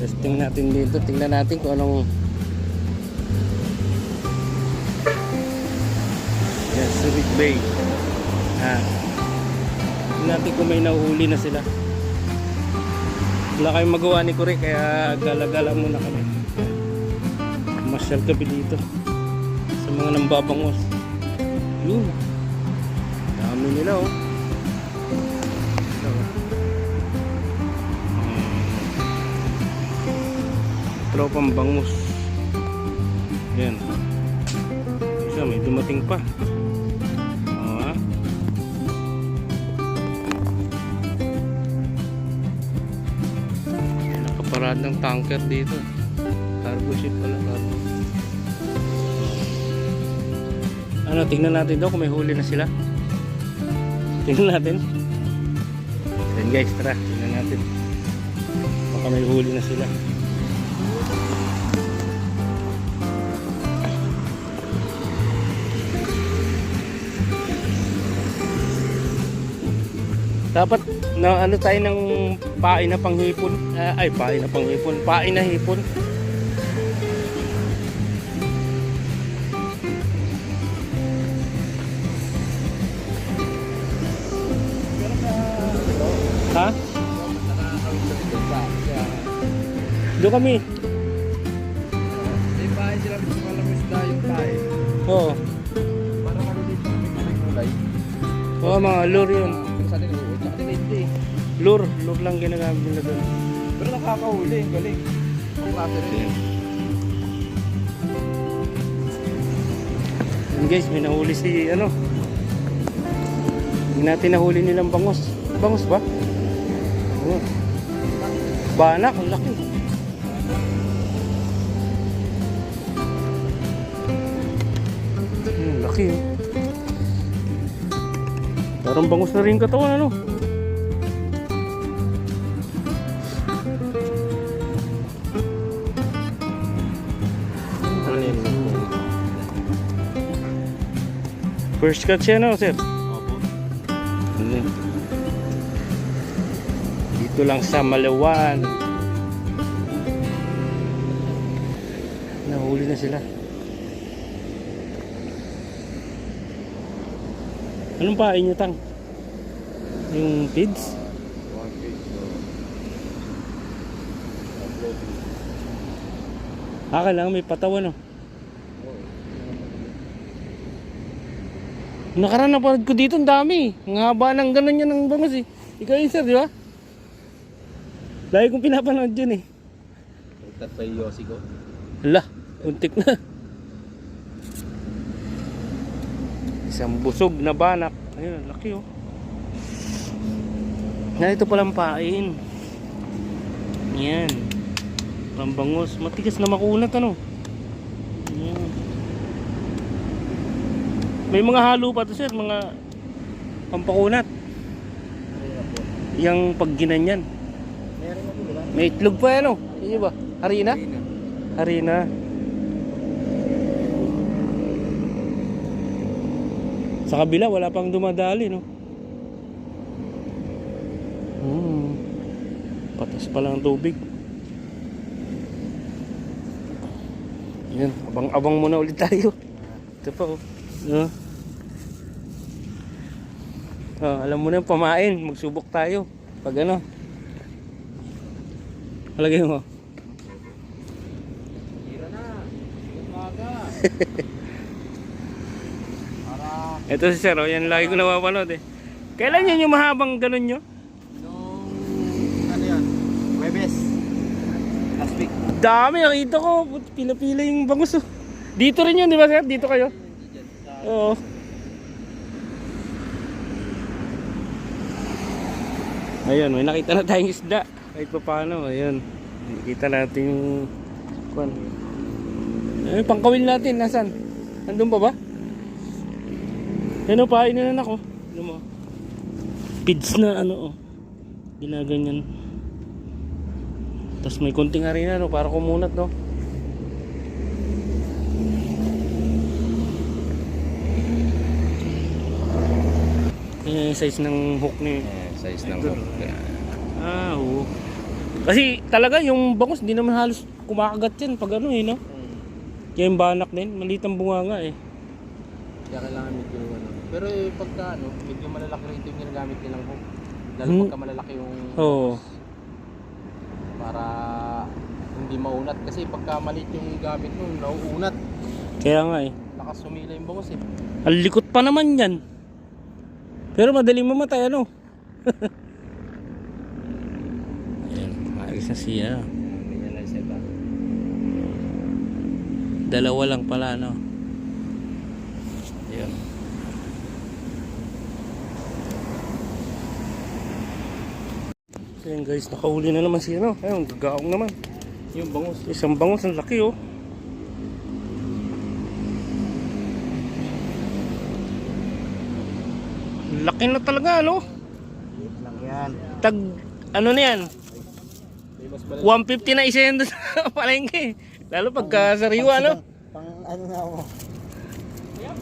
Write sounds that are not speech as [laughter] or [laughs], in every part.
Testing natin dito. Tingnan natin kung anong Yan, Subic Bay. Ah. Tingnan natin kung may nahuhuli na sila. Wala kayong magawa ni Kure kaya gala-gala muna kami. Masyal kami dito. Sa mga nambabangos. Yun. Dami nila oh. Tropang bangus. Yan. Isa may dumating pa. Oo ah. Nakaparad ng tanker dito. Cargo ship pala. Cargo. Ano, tingnan natin daw kung may huli na sila. Tingnan natin. Yan guys, tara. Tingnan natin. Baka may huli na sila. Dapat na ano tayo ng pain na panghipon. Ah, ay, pain na panghipon. Pain na hipon. Ha? Doon kami. Oo. Para maliliit na may kulay. Oo, mga lure yun. Sa atin, oo. Sa atin hindi. Lure. Lure lang ginagamit nila doon. Pero nakakahuli, galing. Ang klase rin. Yan guys, may nahuli si ano. Hindi natin nahuli nilang bangus. Bangus ba? Oo. Banak, ang laki. Hmm, laki oh. Parang bangus na rin katawan ano. Ano? First cut siya no, sir? Ano? Dito lang sa Malawan. Nahuli na sila. Anong pain nyo, Tang? Yung pids? One so. Aka lang, may patawan, no? Nakaraan na ko dito, ang dami. Ang haba ng ganun yan ng bangus, eh. Ikaw yun, sir, di ba? Lagi kong pinapanood yun, eh. Tat pa yung Yossi ko. Hala, untik na. Isang busog na banak. Ayun, laki oh. Na ito palang pain. Yan. Pambangos. Matigas na makunat ano. Yan. May mga halo pa to sir, mga pampakunat. Yang pag ginanyan. Meron ako, di ba? May itlog pa yan oh. Hindi ba? Harina? Harina. Sa kabila, wala pang dumadali, no? Hmm. Patas pa lang ang tubig. Yan, abang-abang muna ulit tayo. Ito pa, oh. No? Ah, alam mo na yung pamain, magsubok tayo. Pag ano. Halagay mo. Hira na. Umaga. [laughs] Ito si Sir, oh, yan lagi ko napapanood eh. Kailan yun yung mahabang ganun nyo? nung ano yan? Webes. Last week. Dami, nakita ko. Pila-pila yung bangus oh. Dito rin yun, di ba sir? Dito kayo? Oo. Ayun, may nakita na tayong isda. Kahit pa paano, ayun. Nakita natin yung... Kwan. Ay, pangkawil natin, nasan? Nandun pa ba? Yan o, painan na ako. Ano mo? Pids na ano oh. Ginaganyan. Tapos may konting harina no, para kumunat no. yung size ng hook ni... Eh, size ng hook. Ah, oo. Kasi talaga yung bangus, di naman halos kumakagat yan pag ano eh, no? Kaya yung banak din, maliit ang bunga nga eh. Kaya kailangan medyo. Pero eh, pagka ano, medyo malalaki rin ito yung ginagamit nilang hook. Lalo Hmm. pagka malalaki yung Oo. para hindi maunat. Kasi pagka maliit yung gamit mo, nauunat. Kaya nga eh. Lakas sumila yung bangos eh. Ang likot pa naman yan. Pero madaling mamatay ano. [laughs] Ayan, maayos na siya. Ganyan lang siya ba? Dalawa lang pala no. Ayan guys, nakahuli na naman siya no. Ayun, gagaong naman. Yung bangus. Isang bangus, ang laki oh. Laki na talaga ano. lang yan. Tag, ano na yan? May mas malaki. 150 na isa yan doon [laughs] sa palengke. Lalo pagka sariwa, no? Pang ano na ako. Ayan,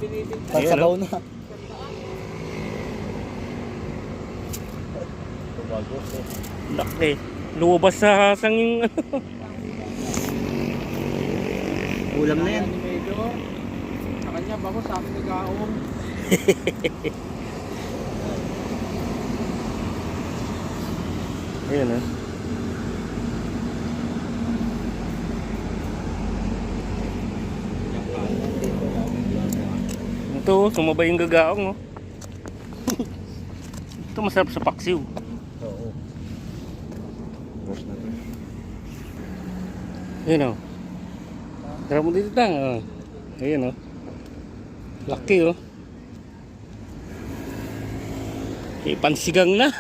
Pagsabaw oh. na. Laki. Lumabas sa hasang yung ano. [laughs] Ulam na yan. Sa kanya, bangus sa akin nag-aong. Ayan ah. Ito, sumabay yung gagaong oh. [laughs] Ito masarap sa paksiw. Oo. First na to. Ayan oh. Tara mo dito tang. Oh. Ayan oh. Laki oh. Eh, pansigang na.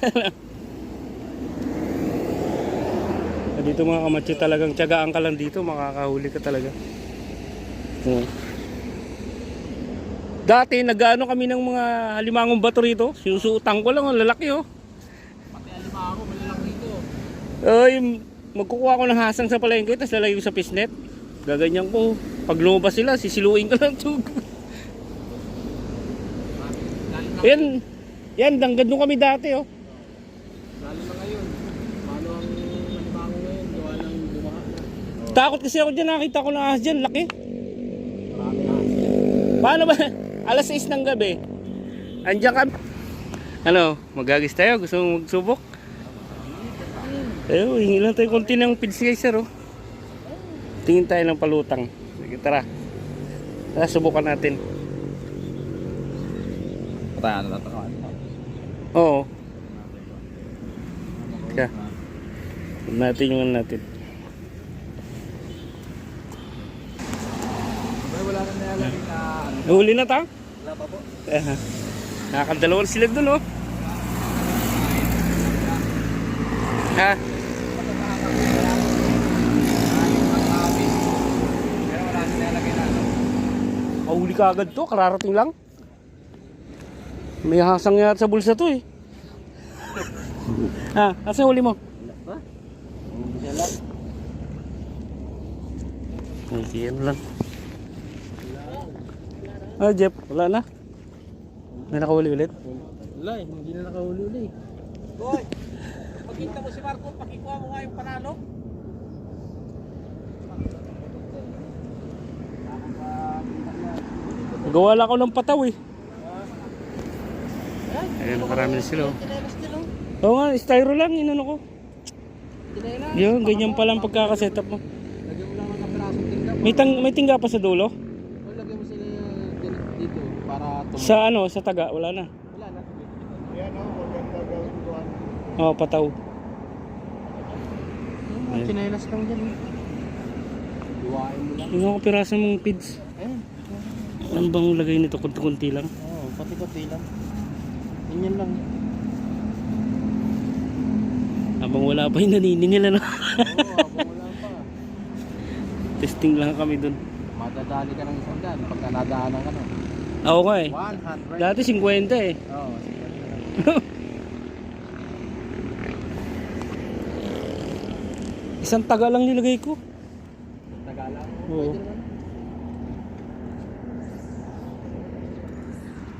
[laughs] Dito mga kamatsi talagang tiyagaan ka lang dito, makakahuli ka talaga. Oo. Dati nagano kami ng mga halimangong bato rito, sinusuutan ko lang, ang lalaki oh. Pati alima ako, malalaki dito. Ay, magkukuha ko ng hasang sa palengke, tapos lalagay ko sa pisnet. Gaganyan ko. Pag lumabas sila, sisiluin ko lang [laughs] tug. Yan, yan, danggad nung kami dati oh. lalo na ngayon. Paano ang alimango ngayon? Gawa ng bumaha. Takot kasi ako dyan, nakita ko ng ahas dyan, laki. Paano ba? [laughs] Alas 6 ng gabi. Andiyan kami. Ano, magagis tayo? Gusto mo magsubok? Ayun, hingi lang tayo konti ng feeds guys, sir, oh. Tingin tayo ng palutang. Sige, tara. Tara, subukan natin. Patayan na natin. Oo. Kaya, natin yung ano natin. Wala na nilalagay na ano. Nahuli na ta? Wala pa po. Eh, nakakadalawa sila dun, oh. Ha? Pero wala na nilalagay na ano. Mahuli ka agad to, kararating lang. May hasang yata sa bulsa to eh. ha, asa huli mo? Ay, yan lang. Ah, Jeff, wala na. May nakahuli ulit. Wala eh, hindi na nakahuli ulit. Boy, pagkita mo si Marco, pakikuha mo nga yung panalo. Gawa lang ako ng pataw eh. Ayan, marami na sila. oh. Oo nga, styro lang, inano ko. Yun, ganyan pa lang pagkakasetup mo. Lagyan mo lang ng pirasong tingga. May, tang, may tingga pa sa dulo? O lagyan mo sila dito, dito para tumagal. Sa ano, sa taga, wala na. Wala na. Oo, pataw. Ay. Chinelas lang dyan. Iwain mo lang. Yung mga piraso mong pids. Ano bang lagay nito? Kunti-kunti lang. Oo, oh, pati-pati lang. Ganyan lang. Habang wala pa yung naniningil ano. Oo, habang wala pa. [laughs] Testing lang kami dun. Madadali ka ng isang daan pagka nadaanan ka na. Ako nga eh. 100. Dati 50 eh. Oo, sige. [laughs] Isang taga lang nilagay ko. Tagala. Oo. Pwede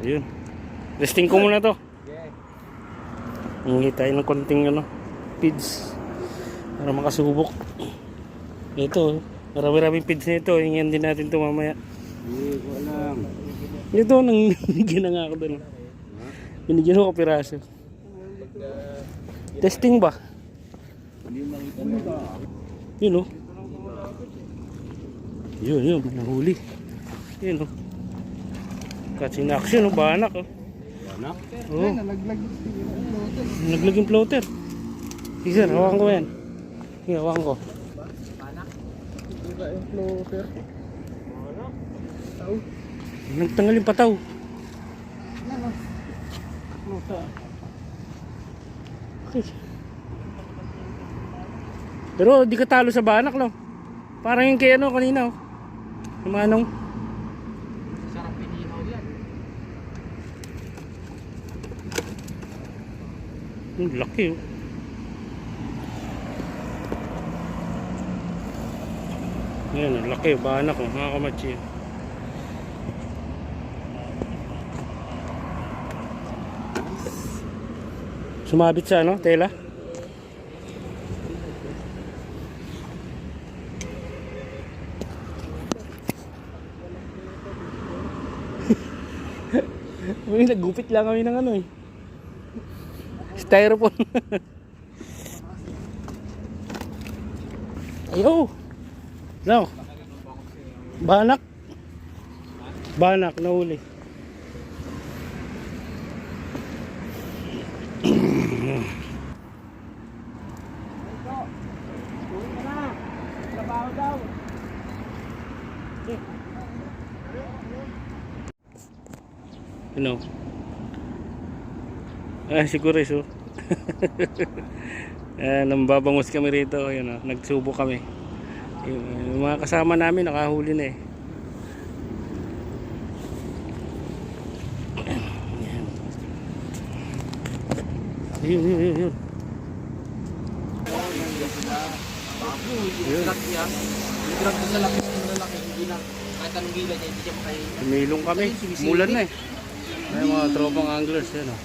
Ayun. Testing ko muna to. Hingi tayo ng konting ano, feeds para makasubok. Ito, marami-rami feeds nito. Hingihan din natin ito mamaya. Hindi ko alam. Ito, nang binigyan na nga ako doon. Binigyan ako piraso. Testing ba? Yun o. Yun, yun. Nahuli. Yun o. Catch in action o. Banak o. Anak? Oo. Naglag yung floater. Sige sir, hawakan ko yan. Sige, hawakan ko. Wala yung floater. Nagtanggal yung pataw. Okay. Pero di ka talo sa banak, no? Parang yung kay ano kanina, oh. Yung manong. Yung laki, oh. Yan, laki, banak, oh. Mga kamatsi. Sumabit sa ano, tela? [laughs] Uy, nagupit lang kami ng ano eh. Styrofoam. Ayo. No. Banak. Banak na uli. Ano? Ah, siguro iso. [laughs] ah, nambabangos kami rito. Ayun, oh, nagsubo kami. Yung, yung mga kasama namin nakahuli na eh. Ayan. Ayun, yun, yun, yun. Yung laki yan. Yung grab sa laki ng lalaki. Hindi na. Kahit anong gila niya, hindi siya makay... Tumilong kami. Mulan na eh. Ay, mga tropang anglers yan oh.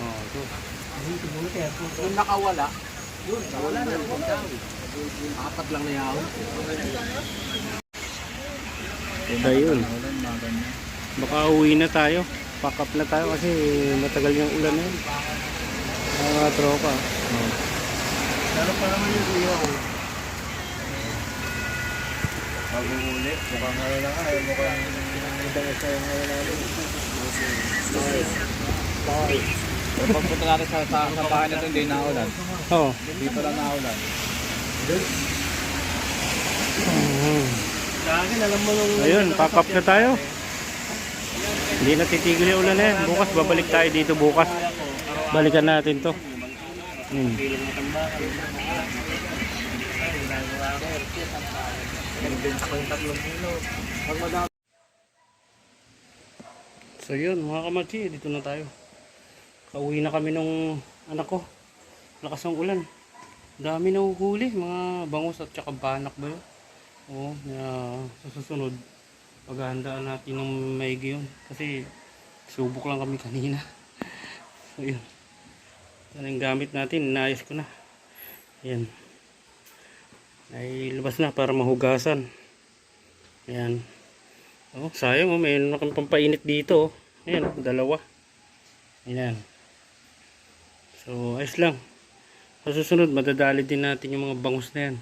Oh, ito. Yung nakawala, yun, nawala na. Apat lang na yaw. Ayun. Baka uwi na tayo. Pack up na tayo kasi matagal yung ulan na yun. Mga tropa. Oh. Pero pa naman yung iyo. Bago huli, mukhang ngayon na nga, eh, mukhang ibang isa yung ngayon namin. Pero pagpunta natin sa, sa, sa bahay na ito, hindi naulan. Oh. Dito lang naulan. Ayun, pack up na tayo. Hindi na titigil yung ulan yan. Bukas babalik tayo dito bukas. Balikan natin to. Hmm. So yun mga kamatsi, dito na tayo. Kauwi na kami nung anak ko. Lakas ng ulan. Dami na huli, mga bangus at saka banak ba yun? Oo, na sa susunod, paghahandaan natin ng maigi yun. Kasi subok lang kami kanina. [laughs] So yun. Yan gamit natin, inayos ko na. Ayan. Ay labas na para mahugasan. Ayan. Oh, sayang oh, mayroon na kami pampainit dito. Oh. Ayan, dalawa. Ayan. So, ayos lang. Sa susunod, madadali din natin yung mga bangus na yan.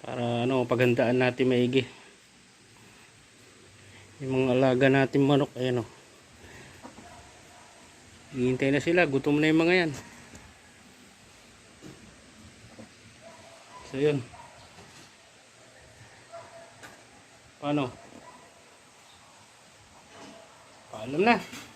Para ano, paghandaan natin maigi. Yung mga alaga natin manok, ayan oh. Hihintay na sila, gutom na yung mga yan. So yun. Paano? Paalam na.